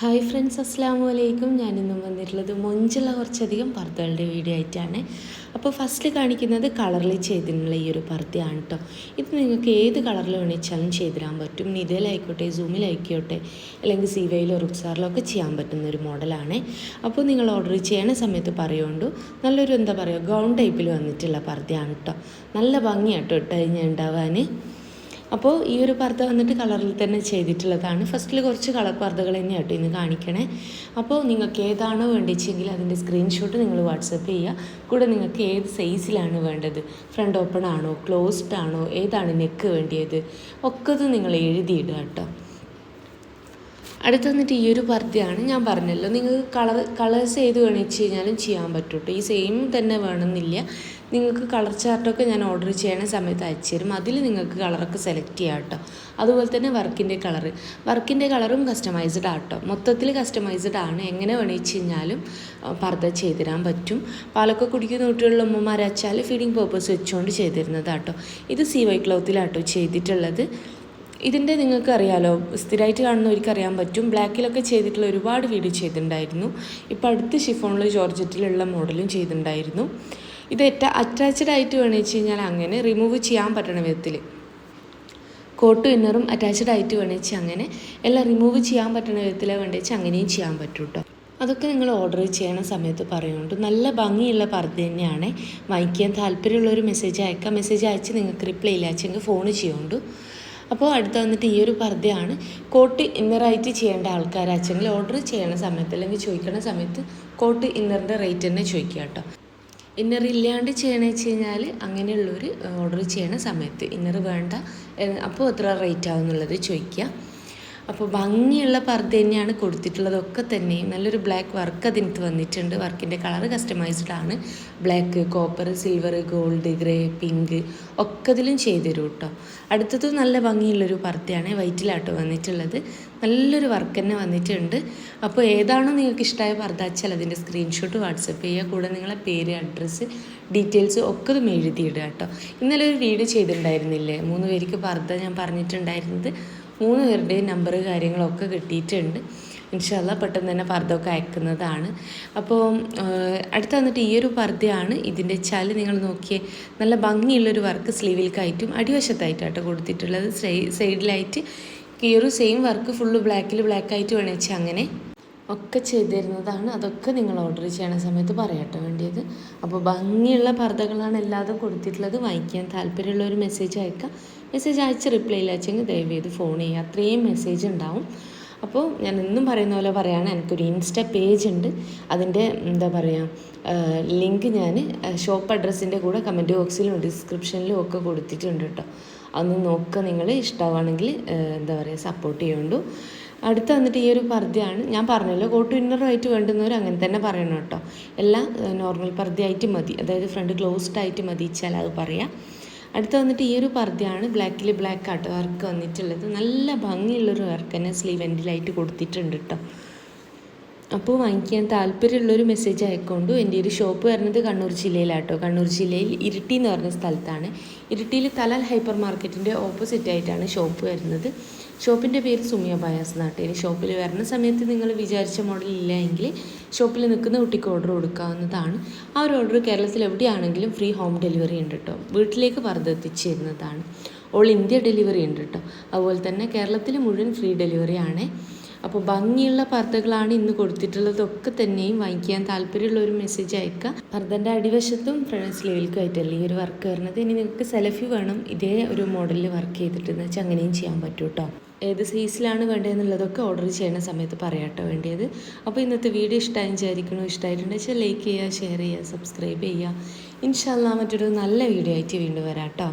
Hi friends അസ്സാം വലൈക്കും ഞാനിന്നും വന്നിട്ടുള്ളത് മൊഞ്ചുള്ള കുറച്ചധികം പർദ്ദകളുടെ വീഡിയോ ആയിട്ടാണ്. അപ്പോൾ ഫസ്റ്റ് കാണിക്കുന്നത് കളറിൽ ചെയ്തിട്ടുള്ള ഈ ഒരു പർദ്ദയാണ് കേട്ടോ ഇത് നിങ്ങൾക്ക് ഏത് കളറിൽ വേണിച്ചാലും ചെയ്തിടാൻ പറ്റും. നിതയിലായിക്കോട്ടെ സൂമിലായിക്കോട്ടെ അല്ലെങ്കിൽ സീവയിലോ റുക്സാറിലോ ഒക്കെ ചെയ്യാൻ പറ്റുന്ന ഒരു മോഡലാണ് അപ്പോൾ നിങ്ങൾ ഓർഡർ ചെയ്യണ സമയത്ത് പറയുകൊണ്ടു നല്ലൊരു എന്താ പറയുക ഗൗൺ ടൈപ്പിൽ വന്നിട്ടുള്ള പർദ്ദയാണ് കേട്ടോ നല്ല ഭംഗിയാട്ടോ ഇട്ട് കഴിഞ്ഞാൽ ഉണ്ടാവാൻ അപ്പോൾ ഈ ഒരു പർദ്ദ വന്നിട്ട് കളറിൽ തന്നെ ചെയ്തിട്ടുള്ളതാണ്. ഫസ്റ്റിൽ കുറച്ച് കളർ പർദ്ദകൾ തന്നെയാണ് കേട്ടോ ഇന്ന് കാണിക്കണേ. അപ്പോൾ നിങ്ങൾക്ക് ഏതാണോ വേണ്ടിച്ചെങ്കിൽ അതിന്റെ സ്ക്രീൻഷോട്ട് നിങ്ങൾ വാട്സപ്പ് ചെയ്യുക. കൂടെ നിങ്ങൾക്ക് ഏത് സൈസിലാണ് വേണ്ടത്? ഫ്രണ്ട് ഓപ്പൺ ആണോ? ക്ലോസ്ഡ് ആണോ? ഏതാണ് നെക്ക് വേണ്ടിയത്? ഒക്കെ നിങ്ങൾ എഴുതിയിടുക കേട്ടോ അടുത്ത് വന്നിട്ട് ഈ ഒരു പർദ്ദയാണ് ഞാൻ പറഞ്ഞല്ലോ. നിങ്ങൾക്ക് കളർ കളേഴ്സ് ഏത് വേണമെന്ന് കഴിഞ്ഞാലും ചെയ്യാൻ പറ്റും കേട്ടോ ഈ സെയിം തന്നെ വേണമെന്നില്ല. നിങ്ങൾക്ക് കളർ ചാർട്ടൊക്കെ ഞാൻ ഓർഡർ ചെയ്യണ സമയത്ത് അയച്ചു തരും. അതിൽ നിങ്ങൾക്ക് കളറൊക്കെ സെലക്ട് ചെയ്യാം കേട്ടോ അതുപോലെ തന്നെ വർക്കിന്റെ കളർ വർക്കിന്റെ കളറും കസ്റ്റമൈസ്ഡ് ആണ് ആട്ടോ. മൊത്തത്തിൽ കസ്റ്റമൈസ്ഡ് ആണ്. എങ്ങനെ വേണമെന്ന് കഴിഞ്ഞാലും പർദ്ദ ചെയ്തിരാൻ പറ്റും. പാലൊക്കെ കുടിക്കുന്ന കുട്ടികളുടെ ഉമ്മമാരച്ചാൽ ഫീഡിങ് പേർപ്പസ് വെച്ചുകൊണ്ട് ചെയ്തിരുന്നതാട്ടോ. ഇത് സി വൈ ക്ലോത്തിലാട്ടോ ചെയ്തിട്ടുള്ളത്. ഇതിന്റെ നിങ്ങൾക്ക് അറിയാലോ സ്ഥിരമായിട്ട് കാണുന്നവർക്ക് അറിയാൻ പറ്റും ബ്ലാക്കിലൊക്കെ ചെയ്തിട്ടുള്ള ഒരുപാട് വീഡിയോ ചെയ്തിട്ടുണ്ടായിരുന്നു. ഇപ്പോൾ അടുത്ത ഷിഫോണിൽ ജോർജറ്റിലുള്ള മോഡലും ചെയ്തിട്ടുണ്ടായിരുന്നു. ഇത് അറ്റാച്ച്ഡ് ആയിട്ട് വേണമെന്ന് വെച്ച് കഴിഞ്ഞാൽ അങ്ങനെ റിമൂവ് ചെയ്യാൻ പറ്റണ വിധത്തിൽ കോട്ടും ഇന്നറും അറ്റാച്ച്ഡ് ആയിട്ട് വേണമെന്ന് വെച്ചാൽ അങ്ങനെ എല്ലാം റിമൂവ് ചെയ്യാൻ പറ്റണ വിധത്തിൽ വേണ്ടി വെച്ചാൽ അങ്ങനെയും ചെയ്യാൻ പറ്റും കേട്ടോ അതൊക്കെ നിങ്ങൾ ഓർഡർ ചെയ്യണ സമയത്ത് പറയുന്നുണ്ട് നല്ല ഭംഗിയുള്ള പർദ്ദ തന്നെയാണ്. വാങ്ങിക്കാൻ താല്പര്യമുള്ളൊരു മെസ്സേജ് അയക്കാം. മെസ്സേജ് അയച്ച് നിങ്ങൾക്ക് റിപ്ലൈ ഇല്ല. വെച്ചെങ്കിൽ ഫോൺ ചെയ്യുന്നുണ്ട്. അപ്പോൾ അടുത്ത വന്നിട്ട് ഈ ഒരു പർദ്ദയാണ്. കോട്ട് ഇന്നറായിട്ട് ചെയ്യേണ്ട ആൾക്കാർ ആൾക്കാരാച്ചെങ്കിൽ ഓർഡർ ചെയ്യണ സമയത്ത് അല്ലെങ്കിൽ ചോദിക്കണ സമയത്ത് കോട്ട് ഇന്നറിന്റെ റേറ്റ് തന്നെ ചോദിക്കുക കേട്ടോ. ഇന്നർ ഇല്ലാണ്ട് ചെയ്യണമെന്ന് വെച്ച് കഴിഞ്ഞാൽ അങ്ങനെയുള്ളൊരു ഓർഡർ ചെയ്യണ സമയത്ത്. ഇന്നർ വേണ്ട അപ്പോൾ എത്ര റേറ്റ് ആവും എന്നുള്ളത് ചോദിക്കുക. അപ്പോൾ ഭംഗിയുള്ള പർദ്ദ തന്നെയാണ് കൊടുത്തിട്ടുള്ളതൊക്കെ തന്നെ. നല്ലൊരു ബ്ലാക്ക് വർക്ക് അതിനകത്ത് വന്നിട്ടുണ്ട്. വർക്കിന്റെ കളർ കസ്റ്റമൈസ്ഡ് ആണ്. Black copper silver gold grey pink ഒക്കെ ഇതിലും ചെയ്തുതരും കേട്ടോ അടുത്തത് നല്ല ഭംഗിയുള്ളൊരു പർദ്ദയാണ് വൈറ്റിലാട്ടോ വന്നിട്ടുള്ളത്. നല്ലൊരു വർക്ക് തന്നെ വന്നിട്ടുണ്ട്. അപ്പോൾ ഏതാണോ നിങ്ങൾക്ക് ഇഷ്ടമായ പർദ്ദ വെച്ചാൽ അതിന്റെ സ്ക്രീൻഷോട്ട് വാട്സപ്പ് ചെയ്യുക. കൂടെ നിങ്ങളെ പേര് അഡ്രസ്സ് ഡീറ്റെയിൽസ് ഒക്കെ ഇതും എഴുതിയിടുക കേട്ടോ ഇന്നലെ ഒരു വീഡിയോ ചെയ്തിട്ടുണ്ടായിരുന്നില്ലേ? മൂന്ന് പേർക്ക് പർദ്ദ ഞാൻ പറഞ്ഞിട്ടുണ്ടായിരുന്നത്. മൂന്ന് പേരുടെയും നമ്പർ കാര്യങ്ങളൊക്കെ കിട്ടിയിട്ടുണ്ട്. ഇൻഷല്ല പെട്ടെന്ന് തന്നെ പർദ്ദമൊക്കെ അയക്കുന്നതാണ്. അപ്പോൾ അടുത്ത് വന്നിട്ട് ഈ ഒരു പർദ്ദയാണ്. ഇതിന്റെ ചാൽ നിങ്ങൾ നോക്കിയേ നല്ല ഭംഗിയുള്ളൊരു വർക്ക് സ്ലീവിൽക്കായിട്ടും അടിവശത്തായിട്ടാട്ടോ കൊടുത്തിട്ടുള്ളത്. സൈഡിലായിട്ട് ഈ ഒരു സെയിം വർക്ക് ഫുള്ള് ബ്ലാക്കിൽ ബ്ലാക്കായിട്ട് വേണമെച്ചാൽ അങ്ങനെ ഒക്കെ ചെയ്തിരുന്നതാണ്. അതൊക്കെ നിങ്ങൾ ഓർഡർ ചെയ്യണ സമയത്ത് പറയാട്ടോ വേണ്ടിയത്. അപ്പോൾ ഭംഗിയുള്ള പർദ്ദകളാണ് എല്ലാതും കൊടുത്തിട്ടുള്ളത്. വാങ്ങിക്കാൻ ഒരു മെസ്സേജ് അയക്കാം. മെസ്സേജ് അയച്ച് റിപ്ലൈ ഇല്ലാച്ചെങ്കിൽ ദയവ് ചെയ്ത് ഫോൺ ചെയ്യുക അത്രയും മെസ്സേജ് ഉണ്ടാവും. അപ്പോൾ ഞാൻ എന്നും പറയുന്ന പോലെ പറയുകയാണ് എനിക്കൊരു ഇൻസ്റ്റ പേജ് ഉണ്ട്. അതിന്റെ എന്താ പറയുക ലിങ്ക് ഞാൻ ഷോപ്പ് അഡ്രസ്സിന്റെ കൂടെ കമന്റ് ബോക്സിലും ഡിസ്ക്രിപ്ഷനിലും ഒക്കെ കൊടുത്തിട്ടുണ്ട് കേട്ടോ. അതൊന്ന് നോക്കുക നിങ്ങൾ ഇഷ്ടമാണെങ്കിൽ എന്താ പറയുക സപ്പോർട്ട് ചെയ്യുന്നുണ്ടു അടുത്ത് വന്നിട്ട് ഈ ഒരു പർദ്ദയാണ്. ഞാൻ പറഞ്ഞല്ലോ കോട്ട് ഇന്നറായിട്ട് വേണ്ടുന്നവർ അങ്ങനെ തന്നെ പറയണം കേട്ടോ. എല്ലാം നോർമൽ പർദ്ദയായിട്ട് മതി. അതായത് ഫ്രണ്ട് ക്ലോസ്ഡ് ആയിട്ട് മതി. വെച്ചാൽ അത് പറയാം. അടുത്ത് വന്നിട്ട് ഈ ഒരു പർദ്ദയാണ് ബ്ലാക്കിൽ ബ്ലാക്ക് ആട്ട് വർക്ക് വന്നിട്ടുള്ളത്. നല്ല ഭംഗിയുള്ളൊരു വർക്ക് തന്നെ സ്ലീവ് എൻഡിലായിട്ട് കൊടുത്തിട്ടുണ്ട് കേട്ടോ അപ്പോൾ വാങ്ങിക്കാൻ താല്പര്യമുള്ളൊരു മെസ്സേജ് അയക്കൊണ്ടു എന്റെ ഒരു ഷോപ്പ് വരുന്നത് കണ്ണൂർ ജില്ലയിലാട്ടോ. കണ്ണൂർ ജില്ലയിൽ ഇരിട്ടി എന്ന് പറഞ്ഞ സ്ഥലത്താണ്. ഇരിട്ടിയിൽ തലാൽ ഹൈപ്പർ മാർക്കറ്റിന്റെ ഓപ്പോസിറ്റ് ആയിട്ടാണ് ഷോപ്പ് വരുന്നത്. ഷോപ്പിന്റെ പേര് സുമിയ ബയാസ് നാട്ട് ഇനി ഷോപ്പിൽ വരുന്ന സമയത്ത് നിങ്ങൾ വിചാരിച്ച മോഡൽ ഇല്ല എങ്കിൽ ഷോപ്പിൽ നിൽക്കുന്ന കുട്ടിക്ക് ഓർഡർ കൊടുക്കാവുന്നതാണ്. ആ ഒരു ഓർഡർ കേരളത്തിൽ എവിടെയാണെങ്കിലും ഫ്രീ ഹോം ഡെലിവറി ഉണ്ട് കേട്ടോ വീട്ടിലേക്ക് പർദ്ദ എത്തിച്ചു തരുന്നതാണ് ഓൾ ഇന്ത്യ ഡെലിവറി ഉണ്ട് കേട്ടോ അതുപോലെ തന്നെ കേരളത്തിൽ മുഴുവൻ ഫ്രീ ഡെലിവറി ആണ്. അപ്പോൾ ഭംഗിയുള്ള പർദ്ദകളാണ് ഇന്ന് കൊടുത്തിട്ടുള്ളതൊക്കെ തന്നെയും വാങ്ങിക്കാൻ താല്പര്യമുള്ള ഒരു മെസ്സേജ് അയക്കുക പർദ്ദന്റെ അടിവശത്തും ഫ്രണ്ട് സ്ലീവിൽക്കും ഈ ഒരു വർക്ക് വരുന്നത് ഇനി നിങ്ങൾക്ക് സെലഫി വേണം. ഇതേ ഒരു മോഡലിൽ വർക്ക് ചെയ്തിട്ടെന്ന് വെച്ചാൽ അങ്ങനെയും ചെയ്യാൻ പറ്റും കേട്ടോ ഏത് സൈസിലാണ് വേണ്ടതെന്നുള്ളതൊക്കെ ഓർഡർ ചെയ്യുന്ന സമയത്ത് പറയാട്ടോ വേണ്ടിയത്. അപ്പോൾ ഇന്നത്തെ വീഡിയോ ഇഷ്ടമായി വിചാരിക്കണോ ഇഷ്ടമായിട്ടുണ്ടെന്ന് വെച്ചാൽ ലൈക്ക് ചെയ്യുക ഷെയർ ചെയ്യുക സബ്സ്ക്രൈബ് ചെയ്യുക. ഇൻഷാല്ല മറ്റൊരു നല്ല വീഡിയോ ആയിട്ട് വീണ്ടും വരാം കേട്ടോ.